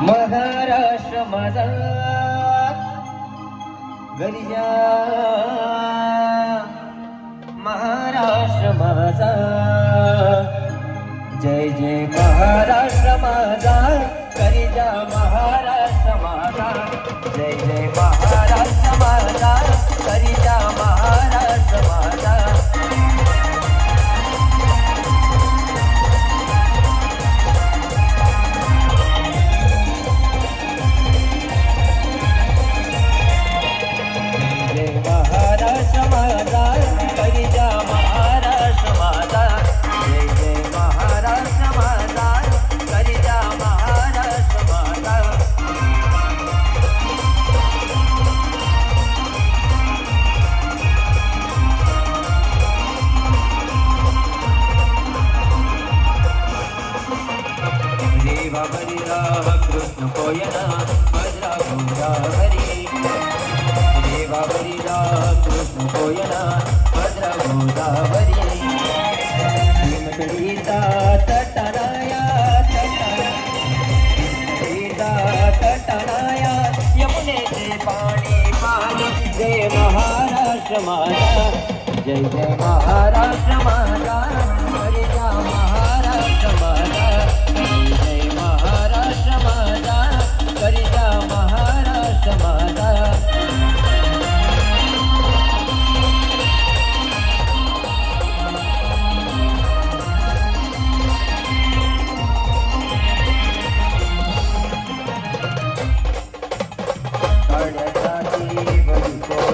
महाराष्ट्र माझा. गरिया महाराष्ट्र माझा. जय जय महाराष्ट्र माझा. गरिजा महाराष्ट्र माझा. जय जय महा देवा हरी कृष्ण कोयना भद्रा देवा हरी राम कृष्ण कोयना भद्रा गोदावरी हिमतडीचा तटराया तटराया तटराया यमुनेचे पाणी पाणी जय महाराष्ट्र माझा जय जय महाराष्ट्र माझा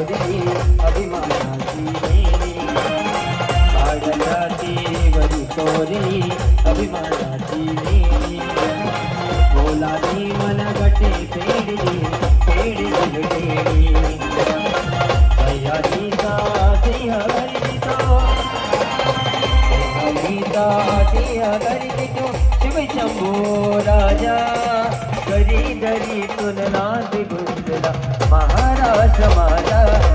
अभिमानाची नेली. काढण्यासाठी बरी कोरी अभिमानाची नेली. बोलाची मन फेडली फेडली सह्याद्रीचा सिंह गर्जितो गीता सिंह गर्जितो शिव शंभो राजा करी दरी तुलनात गुंजला महाराष्ट्र સમાતા